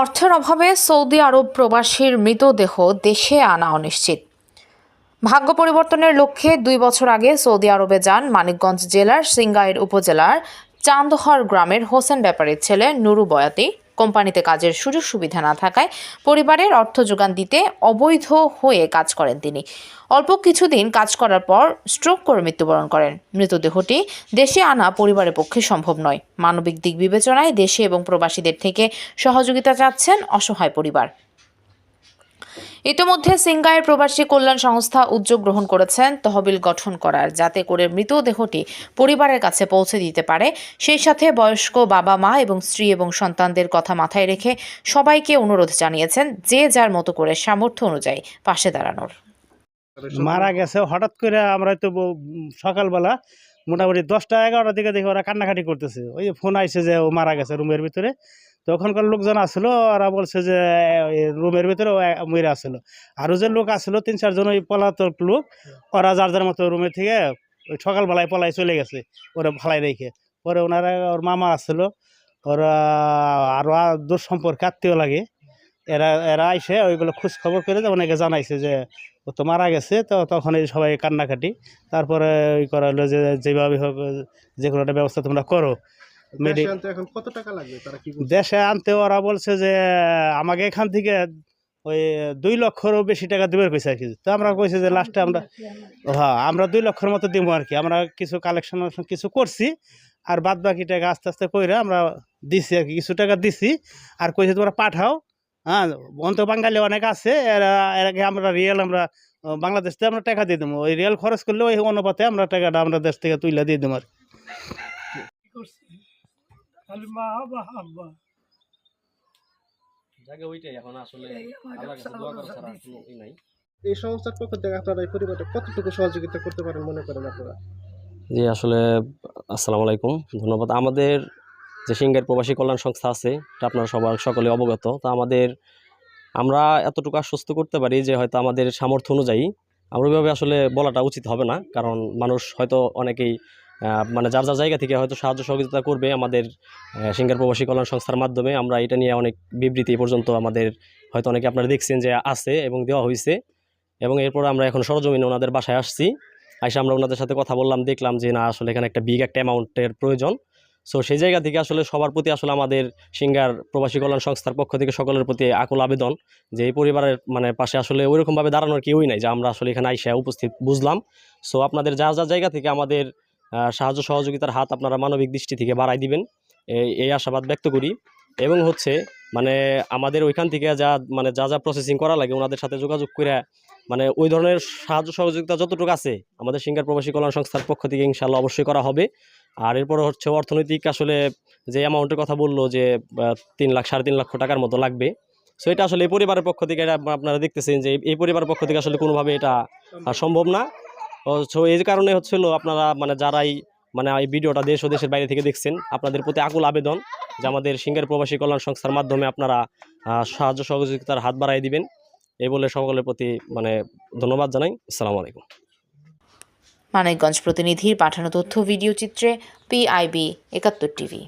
অর্থের অভাবে সৌদি আরব প্রবাসীর মৃতদেহ দেশে আনা অনিশ্চিত। ভাগ্য পরিবর্তনের লক্ষ্যে দুই বছর আগে সৌদি আরবে যান মানিকগঞ্জ জেলার সিঙ্গাইর উপজেলার চান্দহর গ্রামের হোসেন ব্যাপারীর ছেলে নুরু বয়াতি। কোম্পানিতে কাজের সুযোগ সুবিধা না থাকায় পরিবারের অর্থ যোগান দিতে অবৈধ হয়ে কাজ করেন তিনি। অল্প কিছুদিন কাজ করার পর স্ট্রোক করে মৃত্যুবরণ করেন। মৃতদেহটি দেশে আনা পরিবারের পক্ষে সম্ভব নয়। মানবিক দিক বিবেচনায় দেশে এবং প্রবাসীদের থেকে সহযোগিতা চাচ্ছেন অসহায় পরিবার। ইতিমধ্যে সিঙ্গাইয়ের প্রবাসী কল্যাণ সংস্থা উদ্যোগ গ্রহণ করেছেন, তহবিল গঠন করার, যাতে করে মৃতদেহটি পরিবারের কাছে পৌঁছে দিতে পারে। সেই সাথে বয়স্ক বাবা মা এবং স্ত্রী এবং সন্তানদের কথা মাথায় রেখে সবাইকে অনুরোধ জানিয়েছেন, যে যার মতো করে সামর্থ্য অনুযায়ী পাশে দাঁড়ানোর। মারা গেছে, হঠাৎ করে আমরা তো সকালবেলা মোটামুটি দশটা, এগারোটার দিকে দেখি ওরা কান্নাকাটি করতেছে। ওই ফোন আইসে যে ও মারা গেছে রুমের ভিতরে। তো ওখানকার লোকজন আসলো, ওরা বলছে যে রুমের ভিতরে মরে আসলো। আরও যে লোক আসলো, তিন চারজন ওই পলাতক লোক, ওরা যার যার মতো রুমের থেকে ওই সকালবেলায় পলাই চলে গেছে, ওরা ফালাই রেখে পরে ওনারা, ওর মামা আসলো, ওরা আরও দূর সম্পর্কে আত্মীয় লাগে। এরা এরা আইসে ওইগুলো খোঁজ খবর করে যে অনেকে জানাইছে যে, ও তো মারা গেছে, তো তখন এই সবাই কান্নাকাটি। তারপরে ওই করা হলো যে, যেভাবে হোক, যে কোনো একটা ব্যবস্থা তোমরা করো। দেশে আনতে ওরা বলছে যে আমাকে এখান থেকে ওই দুই লক্ষরও বেশি টাকা দেবে কইছে আর কি তো আমরা কইছি যে লাস্টে আমরা হ্যাঁ আমরা দুই লক্ষর মতো দিব আর কি। আমরা কিছু কালেকশন কিছু করছি আর বাদ বাকি টাকা আস্তে আস্তে কইরে আমরা দিছি আর কি। কিছু টাকা দিছি আর কইছে তোমরা পাঠাও। হ্যাঁ অন্ত বাঙালি অনেক আছে এরা এরাকে আমরা রিয়েল আমরা বাংলাদেশ থেকে আমরা টাকা দিয়ে দেবো ওই রিয়েল খরচ করলে ওই অনুপাতে আমরা টাকাটা আমরা দেশ থেকে তুলে দিয়ে দেবো আর কি। জায়গা ওইটাই এখন আসলে আল্লাহর কাছে দোয়া করা ছাড়া কোনো ই নাই। এই সংস্থার পক্ষ থেকে আপনারা এই পরিবারটা কতটুকু সহযোগিতা করতে পারেন মনে করেন আপনারা? জি আসলে আসসালামু আলাইকুম ধন্যবাদ। আমাদের যে সিঙ্গার প্রবাসী কল্যাণ সংস্থা আছে এটা আপনারা সবার সকলে অবগত। তো আমাদের আমরা এতটুকু আশ্বস্ত করতে পারি যে হয়তো আমাদের সামর্থ্য অনুযায়ী আমরা ওইভাবে আসলে বলাটা উচিত হবে না কারণ মানুষ হয়তো অনেকেই মানে যার যার জায়গা থেকে হয়তো সাহায্য সহযোগিতা করবে আমাদের সিঙ্গার প্রবাসী কল্যাণ সংস্থার মাধ্যমে, আমরা এটা নিয়ে অনেক বিবৃতি পর্যন্ত আমাদের হয়তো অনেকে আপনারা দেখছেন যে আছে এবং দেওয়া হয়েছে এবং এরপর আমরা এখন সরজমিনে ওনাদের বাসায় আসছি। আইসা আমরা ওনাদের সাথে কথা বললাম, দেখলাম যে না, আসলে এখানে একটা বিগ একটা অ্যামাউন্টের প্রয়োজন। সো সেই জায়গা থেকে আসলে সবার প্রতি আসলে আমাদের সিঙ্গার প্রবাসী কল্যাণ সংস্থার পক্ষ থেকে সকলের প্রতি আকুল আবেদন যে এই পরিবারের মানে পাশে আসলে ওইরকমভাবে দাঁড়ানোর কেউই নাই, যে আমরা আসলে এখানে আইসা উপস্থিত বুঝলাম। সো আপনাদের যা যা জায়গা থেকে আমাদের সাহায্য সহযোগিতার হাত আপনারা মানবিক দৃষ্টি থেকে বাড়াই দিবেন। এই আশাবাদ ব্যক্ত করি। এবং হচ্ছে মানে আমাদের ওইখান থেকে যা মানে যা যা প্রসেসিং করা লাগে, ওনাদের সাথে যোগাযোগ করে মানে ওই ধরনের সাহায্য সহযোগিতা যতটুকু আছে, আমাদের সিঙ্গার প্রবাসী কল্যাণ সংস্থার পক্ষ থেকে ইনশাল্লাহ অবশ্যই করা হবে। আর এরপর হচ্ছে, অর্থনৈতিক আসলে যে অ্যামাউন্টের কথা বলল যে তিন লাখ, সাড়ে তিন লক্ষ টাকার মতো লাগবে। সো এটা আসলে এই পরিবারের পক্ষ থেকে এটা আপনারা দেখতেছেন যে, এই পরিবারের পক্ষ থেকে আসলে কোনোভাবে এটা সম্ভব না। সো এই কারণে হচ্ছিল আপনারা মানে যারাই মানে এই ভিডিওটা দেশ ও দেশের বাইরে থেকে দেখছেন, আপনাদের প্রতি আকুল আবেদন যে আমাদের সিঙ্গার প্রবাসী কল্যাণ সংস্থার মাধ্যমে আপনারা সাহায্য সহযোগিতার হাত বাড়াই দিবেন। এই বলে সকলের প্রতি মানে ধন্যবাদ জানাই। আসসালামু আলাইকুম। মানিকগঞ্জ প্রতিনিধির পাঠানো তথ্য, ভিডিও চিত্রে পিআইবি একাত্তর টিভি।